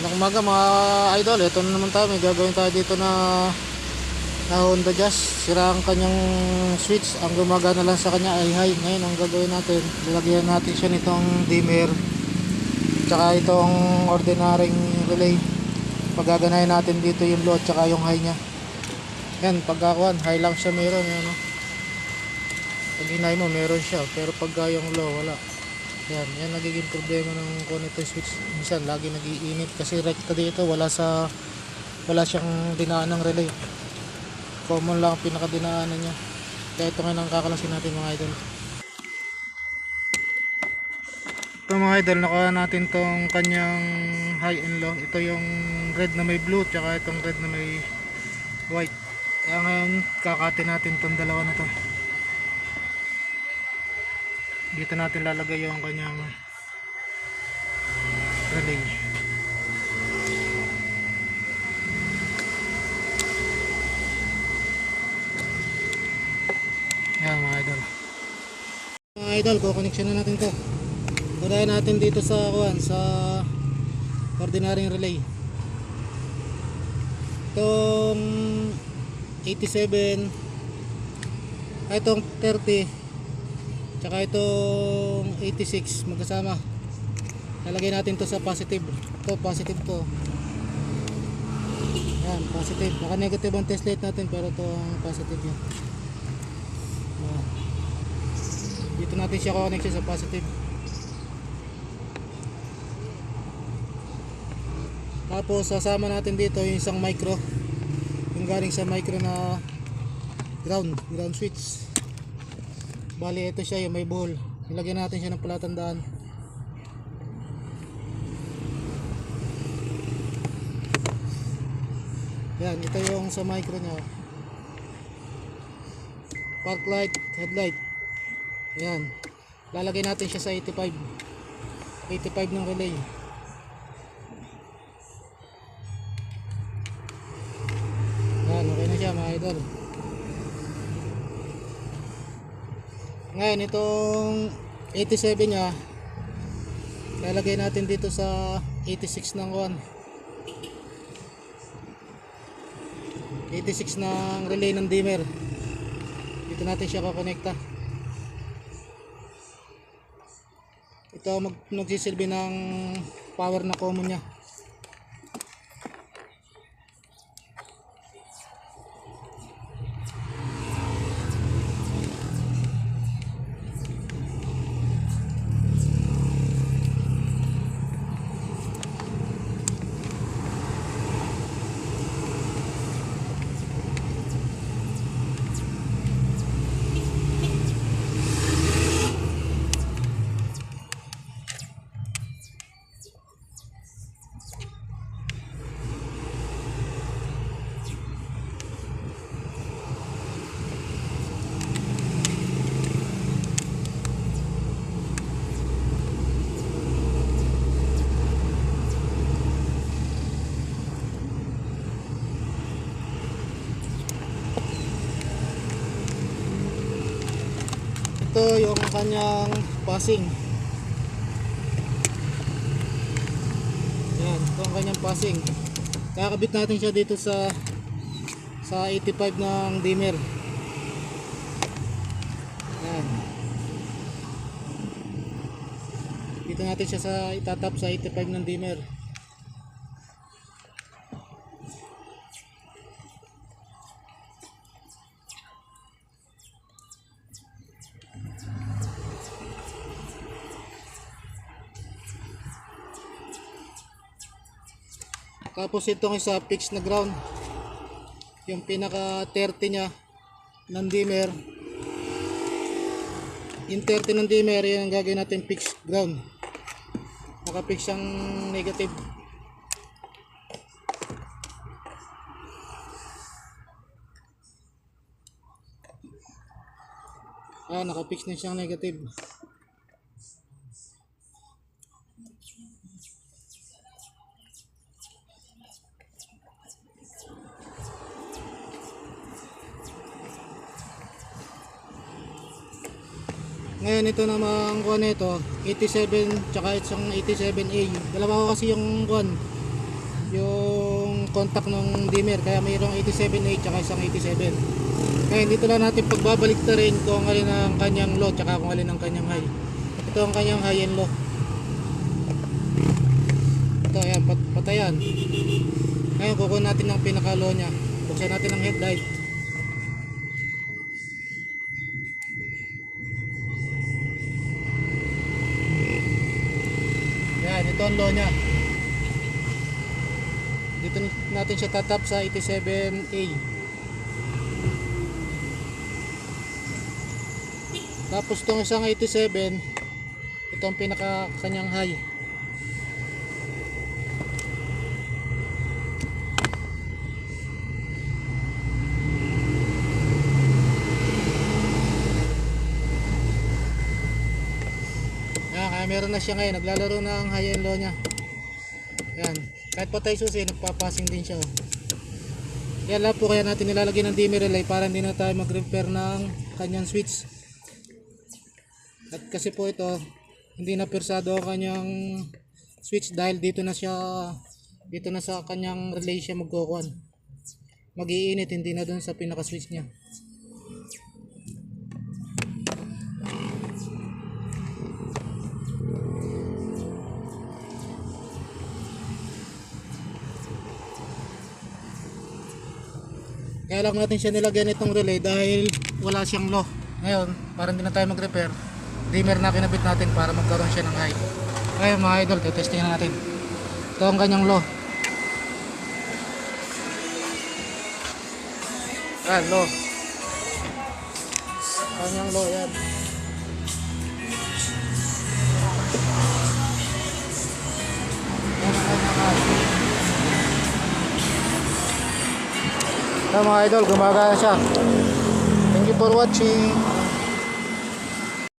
Magandang umaga mga idol. Ito na naman tayo. May gagawin tayo dito na na Honda Jazz. Sira ang kanyang switch. Ang gumagana lang sa kanya ay high. Ngayon ang gagawin natin, lalagyan natin siya nitong dimmer. Tsaka itong ordinaryong relay. Pagaganahin natin dito yung low tsaka yung high niya. Yan, pagkakuan, high lang siya meron. Yan, no? Pag hinay mo, meron siya. Pero pagka yung low, wala. Yan, yan nagiging problema ng connector switch. Minsan lagi nagiinit kasi rekta dito wala sa wala siyang dinaan ng relay. Common lang ang pinakadinaanan niya. Kaya ito ngayon ang kakalasin natin mga idol. Ito mga idol, nakuha natin tong kanyang high and low. Ito yung red na may blue, tsaka itong red na may white. Kaya ngayon, kakatin natin tong dalawa na to dito natin lalagay yung kanyang relay yan mga idol. Mga idol kukoneksyon na natin to. Unahin natin dito sa kuan sa ordinaryong relay. Itong 87 ay itong 30 Tsaka itong 86 magkasama. Lalagay natin to sa positive. To positive to. Yan, positive. Naka negative ang test light natin pero to ang positive yan. Yan. Dito natin siya connect siya sa positive. Tapos sasama natin dito yung isang micro. Yung galing sa micro na ground, ground switch. Bali ito siya yung may buhol. Nilagyan natin siya ng palatandaan. Yan, ito yung sa micro niya. Park light, headlight. Yan. Lalagay natin siya sa 85. 85 ng relay. Yan, okay na siya mga idol. Ngayon itong 87 niya lalagay natin dito sa 86 ng 1 86 ng relay ng dimmer. Dito natin siya kakonekta ito mag magsisilbi ng power na common niya ito yung kanyang passing. Yan ito ang kanyang passing. Kakabit natin siya dito sa sa 85 ng dimmer. Yan. Dito natin siya sa itatap sa 85 ng dimmer Tapos itong isa fixed na ground. Yung pinaka 30 niya ng dimmer. Yung 30 ng dimmer, yan ang gagawin natin fixed ground. Naka-fix siyang negative. Ah, naka-fix na siyang negative. Ngayon ito namang kuan nito, 87 tsaka isang 87A. Dalawa ko kasi yung kuan. yung contact ng dimmer kaya mayroong 87A tsaka isang 87 ngayon dito lang natin pagbabalik na rin kung alin ang kanyang low tsaka kung alin ang kanyang high. Ito ang kanyang high and low. Ito ayan pat patayan. Ngayon kukunin natin ng pinaka low nya buksan natin ang headlight low nya dito natin siya tatap sa 87A tapos itong isang 87 ito ang pinaka kanyang high Yan, kaya meron na siya ngayon. Naglalaro na ang high and low niya. Yan. Kahit patay susi, nagpapasing din siya. oh. Yan lang po kaya natin nilalagay ng dimmer relay para hindi na tayo mag-repair ng kanyang switch. At kasi po ito, hindi na persado ang kanyang switch dahil dito na siya dito na sa kanyang relay siya magkukuhan. Mag-iinit, hindi na dun sa pinaka-switch niya. Kaya lang natin siya nilagyan itong relay dahil wala siyang low. Ngayon, para hindi na tayo mag-repair, dimmer na kinabit natin para magkaroon siya ng high. Ngayon mga idol, testing na natin. Ito ang kanyang low. Yan, low. Kanyang low. Yan Ito mga idol, gumagana siya. Thank you for watching.